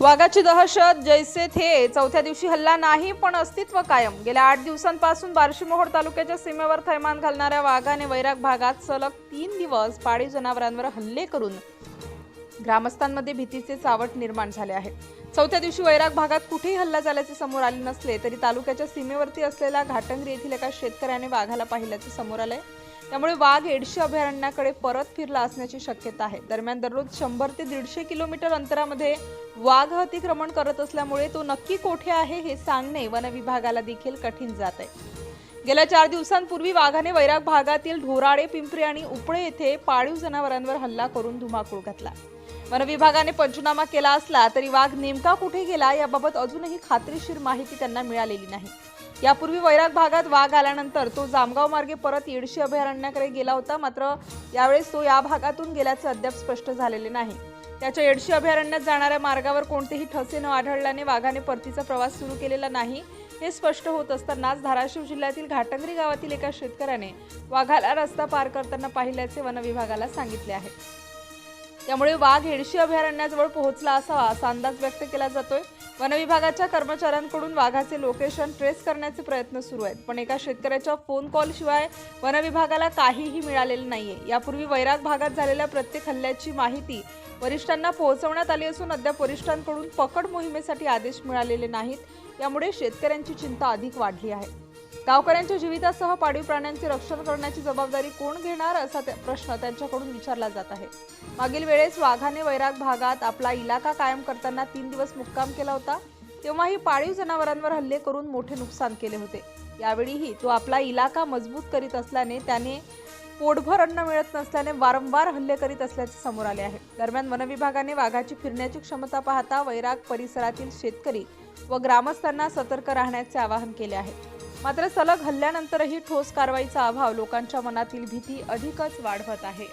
वाघाची दहशत जैसे थे चौथ्या दिवशी हल्ला नाही पण अस्तित्व कायम. गेल्या आठ दिवसांपासून बार्शीमोहोळ तालुक्याच्या सीमेवर थैमान घालणाऱ्या वाघाने वैराग भागात सलग तीन दिवस पाळीव जनावरांवर हल्ले करून ग्रामस्थांमध्ये भीतीचे चावट निर्माण झाले आहे. चौथ्या दिवशी वैराग भागात कुठेही हल्ला झाल्याचे समोर आले नसले तरी तालुक्याच्या सीमेवरती असलेल्या घाटंगरी येथील एका शेतकऱ्याने वाघाला पाहिल्याचे समोर आले त्यामुळे वाघ एडशी अभयारण्याकडे परत फिरला असण्याची शक्यता आहे. दरम्यान दररोज शंभर ते दीडशे किलोमीटर अंतरामध्ये वाघ अतिक्रमण करत असल्यामुळे तो नक्की कोठे आहे हे सांगणे वन विभागाला देखील कठीण जात आहे. गेल्या चार दिवसांपूर्वी वाघाने वैराग भागातील ढोराळे पिंपरी आणि उपळे येथे पाळीव जनावरांवर हल्ला करून धुमाकूळ घातला. वनविभागाने पंचनामा केला असला तरी वाघ नेमका कुठे गेला याबाबत अजूनही खात्रीशीर माहिती त्यांना मिळालेली नाही. यापूर्वी वैराग भागात वाघ आल्यानंतर तो जामगाव मार्गे परत येडशी अभयारण्याकडे गेला होता मात्र यावेळेस तो या भागातून गेल्याचे अद्याप स्पष्ट झालेले नाही. त्याच्या येडशी अभयारण्यात जाणाऱ्या मार्गावर कोणतेही ठसे न आढळल्याने वाघाने परतीचा प्रवास सुरू केलेला नाही हे स्पष्ट होत असतानाच धाराशिव जिल्ह्यातील घाटंगरी गावातील एका शेतकऱ्याने वाघाला रस्ता पार करताना पाहिल्याचे वन विभागाला सांगितले आहे. त्यामुळे वाघ हेडशी अभयारण्याजवळ पोहोचला असावा असा अंदाज व्यक्त केला जातोय. वनविभागाच्या कर्मचाऱ्यांकडून वाघाचे लोकेशन ट्रेस करण्याचे प्रयत्न सुरू आहेत. पण एका शेतकऱ्याच्या फोन कॉलशिवाय वनविभागाला काहीही मिळालेलं नाहीये. यापूर्वी वैराग भागात झालेल्या प्रत्येक हल्ल्याची माहिती वरिष्ठांना पोहोचवण्यात आली असून अद्याप वरिष्ठांकडून पकड मोहिमेसाठी आदेश मिळालेले नाहीत. यामुळे शेतकऱ्यांची चिंता अधिक वाढली आहे. गावकऱ्यांच्या जीवितासह पाळीव प्राण्यांचे रक्षण करण्याची जबाबदारी कोण घेणार असा त्या- प्रश्न त्यांच्याकडून विचारला जात आहे. मागील वेळेस वाघाने वैराग भागात आपला इलाका कायम करताना तीन दिवस मुक्काम केला होता. तेव्हाही पाळीव जनावरांवर हल्ले करून मोठे नुकसान केले होते. यावेळीही तो आपला इलाका मजबूत करीत असल्याने त्याने पोटभर अन्न मिळत नसल्याने वारंवार हल्ले करीत असल्याचे समोर आले आहे. दरम्यान वनविभागाने वाघाची फिरण्याची क्षमता पाहता वैराग परिसरातील शेतकरी व ग्रामस्थांना सतर्क राहण्याचे आवाहन केले आहे. मात्र सलग हल्ल्यानंतरही ठोस कारवाईचा अभाव लोकांच्या मनातील भीती अधिकच वाढवत आहे.